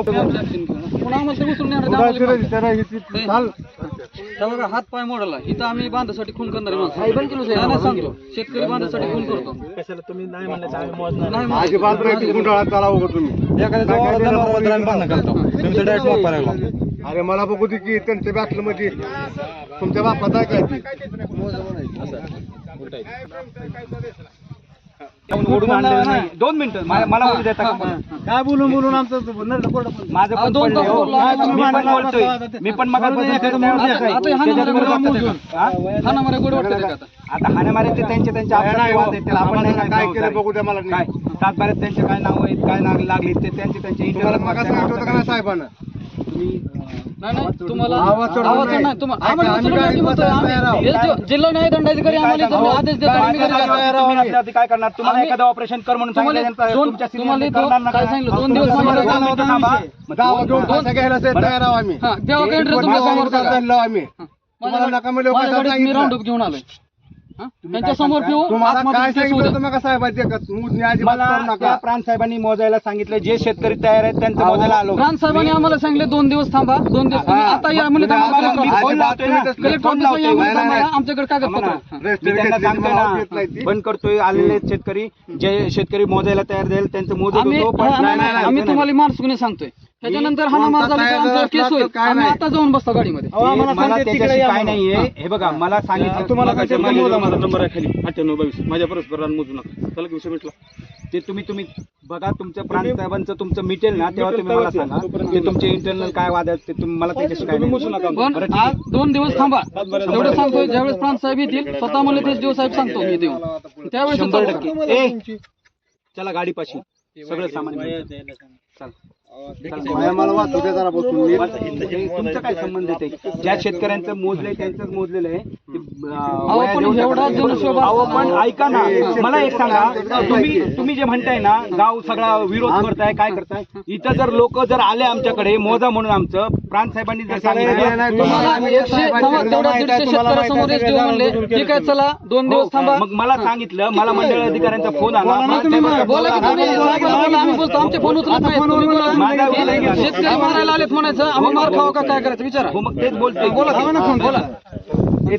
पुन्हा आम्हाला ते उचलून नेणार, ते आम्हाला सांगतो. त्या बघा हात पाय मोडला इथं आम्ही बांधासाठी खून करणारे माणसं. नाही, नाही, सांगतो. शेतकरी बांधासाठी खून करतो. नाही उघड तुम्ही. अरे मला बघू दे की त्यांच्या बॅटलमध्ये तुमच्या बापात आहे काय ते? दोन मिनिटं. मला मला बोलू देता का मला? काय बोलून बोलून आमचं माझं अहो, पण दोन तास पडलंय, हो. बोललो. तुम्ही मी पण मांडा- बोलतोय. मी पण मग आता आता गोड वाटतं? आता. हाणामारे ते त्यांचे त्यांचे आपसातले वाद आहेत, त्याला आपण नाही काय केलं बघू द्या मला काय? सातबाऱ्यात त्यांचे काय नाव आहेत काय नाव लागले ते त्यांचे त्यांचे तुम्हाला internal मग सांगितलं होतं का नाही साहेबांना? नाही नाही तुम्हाला आवाज चढवून आवाज नाही. नाही तुम्हाला ऐका, आम्हाला आम्ही उचलून काय नाही म्हणतोय, तयार आम्ही- आहोत. हे जो- जिल्हा न्याय दंडाधिकारी आम्हाला आदेश देतो आम्ही. काय करणार तुम्हाला आम्ही- एखादं ऑपरेशन कर म्हणून तुम्हाला दोन- तुमच्या senior तुम्हाला ने इथं करणार ना काय? सांगितलं? दोन दिवस थांबा. मग गावात घेऊन दोन- पैसा घ्यायला ते तयार आहो आम्ही हा समोर आम्ही तुम्हाला नका म्हणलं माझ्या काय गाडीत मी सांगितलं? राऊंड घेऊन आलोय? त्यांच्यासमोर तुम्हाला काय सांगितलं साहेबांचे का मला करू त्या नका प्रांत साहेबांनी मोजायला सांगितलं जे शेतकरी तयार आहेत त्यांचं मोजायला आलो साहेबांनी आम्हाला सांगितले दोन दिवस थांबा दोन दिवस तुम्ही हा. आता या म्हणजे तुम्ही आम्हाला आम्हाला- कलेक्टर फोन लावतोय ना. कलेक्टर फोन ऑफिसला लावतोय. या म्हणजे नाही, नाही. आम्हाला आमच्याकडे कागदपत्र आम्हाला- हा. रेस्ट मी त्यांना घेतली, सांगतोय मला घेत नाही ना ती. बंद करतोय आलेले शेतकरी जे शेतकरी मोजायला तयार जाईल त्यांचं मोजत आम्ही होतो हा, नाही, नाही, नाही, आम्ही. तुम्हाला माणसुकीने सांगतोय त्याच्यानंतर हा मार झाला तर आमचा केस होईल. काय आम्ही. आता जाऊन बसतो गाडीमध्ये. ते मला त्याच्याशी काय नाहीये. हे बघा मला सांगितलं तुम्हाला मोजा माझा. नंबर आहे खाली. अठ्ठ्याण्णव बावीस. माझ्या परस्पर मोजू नका. चला की विषय मिटला ते तुम्ही तुम्ही बघा तुमच्या प्रांत साहेबांचं तुमचं मिटेल ना तेव्हा तुम्ही मला सांगा. ते तुमचे इंटरनल काय वाद आहेत ते तुम्ही मला त्याच्याशी काय. पण बरं, ठीक आज दोन दिवस थांबा. एवढं सांगतोय ज्यावेळेस प्रांत साहेब येतील स्वतः मला तेच दिवस साहेब सांगतो मी देऊन. त्यावेळेस शंभर चालू टक्के. ए चला गाडीपाशी. सगळं सामान घेऊन चल. मला वाचू दे जरा बसून. मी. हे तुमचा काय संबंध आहे ज्या शेतकऱ्यांचं मोजलंय त्यांचंच मोजलेलं आहे. ते, अं, अहो, वया पण एवढा. जनशोभ अहो पण ऐका ना मला एक सांगा. तुम्ही तुम्ही जे म्हणताय ना गाव सगळा विरोध करताय काय करताय? इथं जर लोक जर आले आमच्याकडे मोजा म्हणून आमचं प्रांत साहेबांनी जर सांगितलं ठीक आहे चला दोन दिवस थांबा. मग मला सांगितलं मला मंडळ अधिकाऱ्यांचा फोन आला. बोला की तुम्ही बोला, आम्ही बोलतो आमचे फोन उचलत नाही तुम्ही बोला. शेतकरी मारायला आलेत म्हणायचं. आम्ही मार खावा का काय करायचं? विचारा. हो मग तेच बोलतोय. बोला. बोला. हे